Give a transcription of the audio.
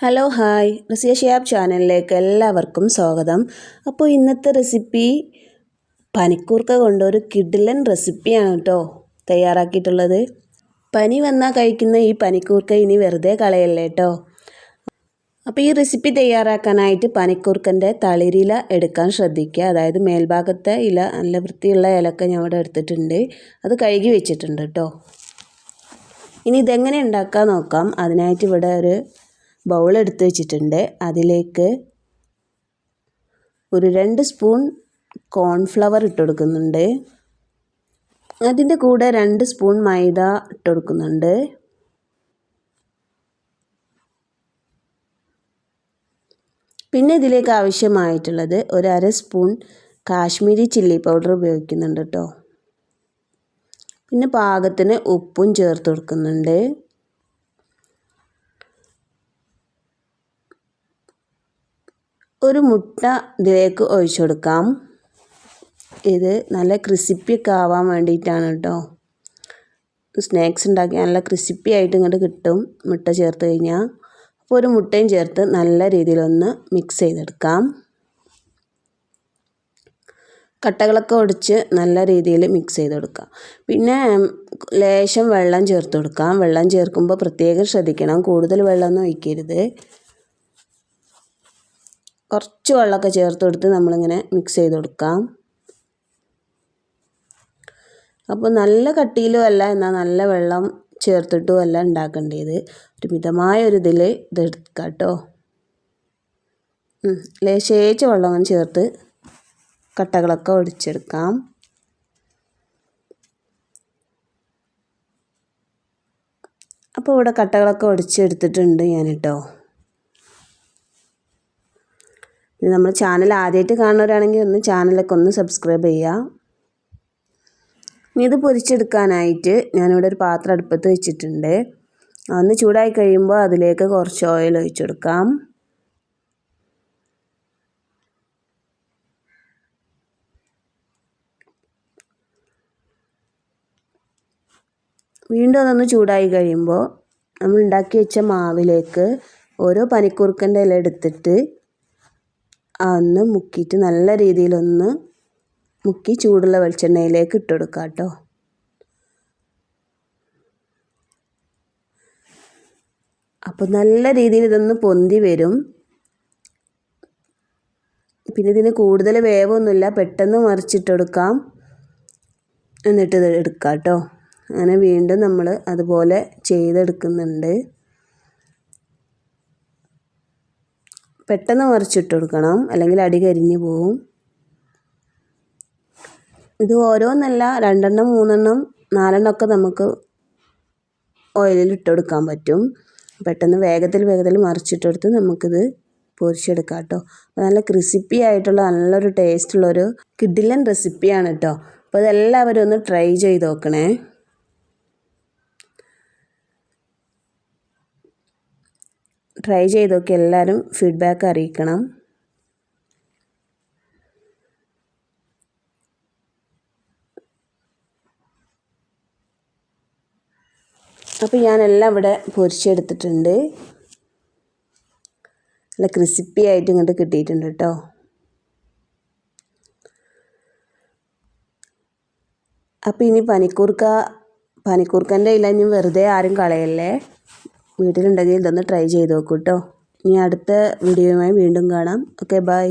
Hello hi. Raziya Shiyab ചാനലിലേക്ക് എല്ലാവർക്കും സ്വാഗതം. അപ്പോൾ ഇന്നത്തെ റെസിപ്പി പനിക്കൂർക്ക കൊണ്ട് ഒരു കിഡിലൻ റെസിപ്പിയാണ് കേട്ടോ തയ്യാറാക്കിയിട്ടുള്ളത്. പനി വന്നാൽ കഴിക്കുന്ന ഈ പനിക്കൂർക്ക ഇനി വെറുതെ കളയല്ലേ കേട്ടോ. അപ്പോൾ ഈ റെസിപ്പി തയ്യാറാക്കാനായിട്ട് പനിക്കൂർക്കന്റെ തളിരില എടുക്കാൻ ശ്രദ്ധിക്കുക. അതായത് മേൽഭാഗത്തെ ഇല നല്ല വൃത്തിയുള്ള ഇലക്ക ഞാൻ ഇവിടെ എടുത്തിട്ടുണ്ട്. അത് കഴുകി വെച്ചിട്ടുണ്ട് കേട്ടോ. ഇനി ഇതെങ്ങനെ ഉണ്ടാക്കാൻ നോക്കാം. അതിനായിട്ട് ഇവിടെ ഒരു ബൗൾ എടുത്ത് വെച്ചിട്ടുണ്ട്. അതിലേക്ക് ഒരു രണ്ട് സ്പൂൺ കോൺഫ്ലവർ ഇട്ട് കൊടുക്കുന്നുണ്ട്. അതിന്റെ കൂടെ രണ്ട് സ്പൂൺ മൈദ ഇട്ട് കൊടുക്കുന്നുണ്ട്. പിന്നെ ഇതിലേക്ക് ആവശ്യമായിട്ടുള്ളത് ഒരു അര സ്പൂൺ കാശ്മീരി ചില്ലി പൗഡർ ഉപയോഗിക്കുന്നുണ്ട് കേട്ടോ പിന്നെ പാകത്തിന് ഉപ്പും ചേർത്ത് കൊടുക്കുന്നുണ്ട്. ഒരു മുട്ട ഇതിലേക്ക് ഒഴിച്ചു കൊടുക്കാം. ഇത് നല്ല ക്രിസിപ്പിയൊക്കെ ആവാൻ വേണ്ടിയിട്ടാണ് കേട്ടോ. സ്നാക്സ് ഉണ്ടാക്കി നല്ല ക്രിസിപ്പി ആയിട്ട് ഇങ്ങോട്ട് കിട്ടും മുട്ട ചേർത്ത് കഴിഞ്ഞാൽ. അപ്പോൾ ഒരു മുട്ടയും ചേർത്ത് നല്ല രീതിയിലൊന്ന് മിക്സ് ചെയ്തെടുക്കാം. കട്ടകളൊക്കെ ഒടിച്ച് നല്ല രീതിയിൽ മിക്സ് ചെയ്ത് കൊടുക്കാം പിന്നെ ലേശം വെള്ളം ചേർത്ത് കൊടുക്കാം. വെള്ളം ചേർക്കുമ്പോൾ പ്രത്യേകം ശ്രദ്ധിക്കണം. കൂടുതൽ വെള്ളമൊന്നും ഒഴിക്കരുത്. കുറച്ച് വെള്ളമൊക്കെ ചേർത്ത് കൊടുത്ത് നമ്മളിങ്ങനെ മിക്സ് ചെയ്ത് കൊടുക്കാം. അപ്പോൾ നല്ല കട്ടിയിലും അല്ല എന്നാൽ നല്ല വെള്ളം ചേർത്തിട്ടും അല്ല ഉണ്ടാക്കേണ്ടത്. ഒരു മിതമായ ഒരു ഇതിൽ ഇത് എടുക്കാം കേട്ടോ. ലേശേച്ച വെള്ളം അങ്ങനെ ചേർത്ത് കട്ടകളൊക്കെ ഒടിച്ചെടുക്കാം. അപ്പോൾ ഇവിടെ കട്ടകളൊക്കെ ഒടിച്ചെടുത്തിട്ടുണ്ട് ഞാൻ കേട്ടോ ഇത് നമ്മൾ ചാനൽ ആദ്യമായിട്ട് കാണുന്നവരാണെങ്കിൽ ഒന്ന് ചാനലൊക്കെ ഒന്ന് സബ്സ്ക്രൈബ് ചെയ്യുക ഇനി ഇത് പൊരിച്ചെടുക്കാനായിട്ട് ഞാനിവിടെ ഒരു പാത്രം അടുപ്പത്ത് വെച്ചിട്ടുണ്ട്. ഒന്ന് ചൂടായി കഴിയുമ്പോൾ അതിലേക്ക് കുറച്ച് ഓയിൽ ഒഴിച്ചെടുക്കാം വീണ്ടും അതൊന്ന് ചൂടായി കഴിയുമ്പോൾ നമ്മൾ ഉണ്ടാക്കി വെച്ച മാവിലേക്ക് ഓരോ പനിക്കുറുക്കന്റെ ഇല എടുത്തിട്ട് ഒന്ന് മുക്കിയിട്ട് നല്ല രീതിയിലൊന്ന് മുക്കി ചൂടുള്ള വെളിച്ചെണ്ണയിലേക്ക് ഇട്ടുകൊടുക്കുക കേട്ടോ അപ്പോൾ നല്ല രീതിയിൽ ഇതൊന്ന് പൊന്തി വരും. പിന്നെ ഇതിന് കൂടുതൽ വേവൊന്നുമില്ല. പെട്ടെന്ന് മറിച്ചിട്ടെടുക്കാം. എന്നിട്ട് ഇത് എടുക്കാം കേട്ടോ അങ്ങനെ വീണ്ടും നമ്മൾ അതുപോലെ ചെയ്തെടുക്കുന്നുണ്ട്. പെട്ടെന്ന് മറിച്ചിട്ട് കൊടുക്കണം. അല്ലെങ്കിൽ അടി കരിഞ്ഞു പോവും. ഇത് ഓരോന്നല്ല രണ്ടെണ്ണം മൂന്നെണ്ണം നാലെണ്ണം ഒക്കെ നമുക്ക് ഓയിലിൽ ഇട്ട് കൊടുക്കാൻ പറ്റും. പെട്ടെന്ന് വേഗത്തിൽ വേഗത്തിൽ മറിച്ചിട്ടെടുത്ത് നമുക്കിത് പൊരിച്ചെടുക്കാം കേട്ടോ. നല്ല ക്രിസിപ്പി ആയിട്ടുള്ള നല്ലൊരു ടേസ്റ്റുള്ളൊരു കിഡിലൻ റെസിപ്പിയാണ് കേട്ടോ. അപ്പോൾ അതെല്ലാവരും ഒന്ന് ട്രൈ ചെയ്ത് നോക്കണേ. ട്രൈ ചെയ്തൊക്കെ എല്ലാവരും ഫീഡ്ബാക്ക് അറിയിക്കണം. അപ്പോൾ ഞാനെല്ലാം ഇവിടെ പൊരിച്ചെടുത്തിട്ടുണ്ട്. നല്ല ക്രിസിപ്പി ആയിട്ട് ഇങ്ങോട്ട് കിട്ടിയിട്ടുണ്ട് കേട്ടോ അപ്പോൾ ഇനി പനിക്കൂർക്ക പനിക്കൂർക്കന്റെ ഇല ഇനി വെറുതെ ആരും കളയല്ലേ? വീട്ടിലുണ്ടെങ്കിൽ ഇതൊന്ന് ട്രൈ ചെയ്ത് നോക്കൂ കേട്ടോ ഇനി അടുത്ത വീഡിയോയുമായി വീണ്ടും കാണാം. Okay bye